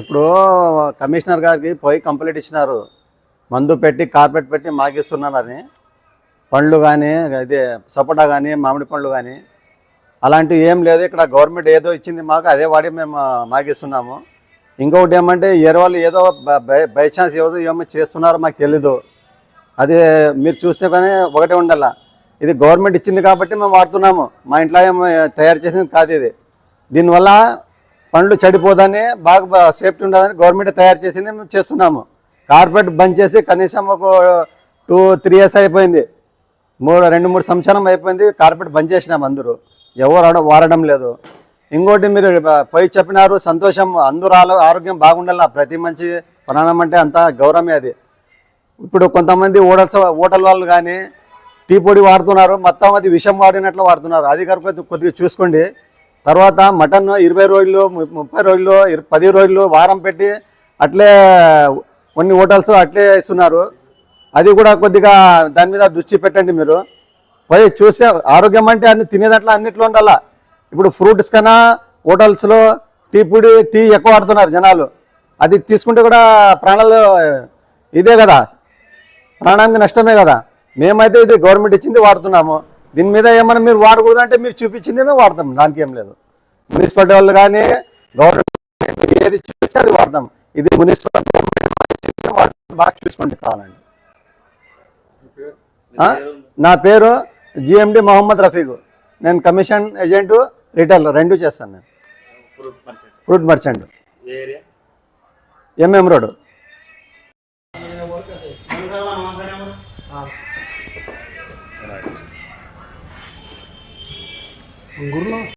ఇప్పుడు కమిషనర్ గారికి పోయి కంప్లైంట్ ఇచ్చినారు. మందు పెట్టి కార్పెట్ పెట్టి మాగిస్తున్నారని. పండ్లు కానీ ఇదే సపోటా కానీ మామిడి పండ్లు కానీ అలాంటివి ఏం లేదు. ఇక్కడ గవర్నమెంట్ ఏదో ఇచ్చింది మాకు అదే వాడి మేము మాగిస్తున్నాము. ఇంకొకటి ఏమంటే ఎరవాళ్ళు ఏదో బై ఛాన్స్ ఏదో ఏమో చేస్తున్నారో మాకు తెలీదు. అది మీరు చూస్తే కానీ ఒకటే ఉండాల. ఇది గవర్నమెంట్ ఇచ్చింది కాబట్టి మేము వాడుతున్నాము. మా ఇంట్లో ఏమో తయారు చేసింది కాదు ఇది. దీనివల్ల పండ్లు చెడిపోదని బాగా సేఫ్టీ ఉండదని గవర్నమెంట్ తయారు చేసింది మేము చేస్తున్నాము. కార్పెట్ బంద్ చేసి కనీసం ఒక టూ త్రీ ఇయర్స్ అయిపోయింది. మూడు రెండు మూడు సంవత్సరం అయిపోయింది కార్పెట్ బంద్ చేసినాము అందరూ. ఎవరు వాడడం లేదు. ఇంకోటి మీరు పోయి చెప్పినారు సంతోషం అందరూ ఆరోగ్యం బాగుండాలి ప్రతి మంచి ప్రాణం అంటే అంత గౌరవమే అది. ఇప్పుడు కొంతమంది ఓటల్స్ ఓటల్ వాళ్ళు కానీ టీ పొడి వాడుతున్నారు మొత్తం అది విషం వాడినట్లు వాడుతున్నారు. అది కనుక కొద్దిగా చూసుకోండి. తర్వాత మటన్ ఇరవై రోజులు ముప్పై రోజులు ఇర- పది రోజులు వారం పెట్టి అట్లే కొన్ని హోటల్స్ అట్లే ఇస్తున్నారు. అది కూడా కొద్దిగా దాని మీద దృష్టి పెట్టండి మీరు. పోయి చూసే ఆరోగ్యం అంటే అన్ని తినేదట్లా అన్నిట్లో ఉండాలా? ఇప్పుడు ఫ్రూట్స్ కన్నా హోటల్స్లో టీ పొడి టీ ఎక్కువ వాడుతున్నారు జనాలు. అది తీసుకుంటే కూడా ప్రాణాలు ఇదే కదా. ప్రాణానికి నష్టమే కదా. మేమైతే ఇది గవర్నమెంట్ ఇచ్చింది వాడుతున్నాము. దీని మీద ఏమైనా మీరు వాడకూడదు అంటే మీరు చూపించింది మేము వాడతాం దానికి ఏం లేదు. మున్సిపాలిటీ వాళ్ళు కానీ గవర్నమెంట్ ఏది చూపిస్తే అది వాడతాం. ఇది మున్సిపల్. బాగా చూసుకోండి కావాలండి? నా పేరు జిఎండి మొహమ్మద్ రఫీక్. నేను కమిషన్ ఏజెంట్ రిటైలర్ రెండు చేస్తాను నేను. Fruit merchant. Fruit merchant. ఏ ఏరియా? MM road. अंगुरला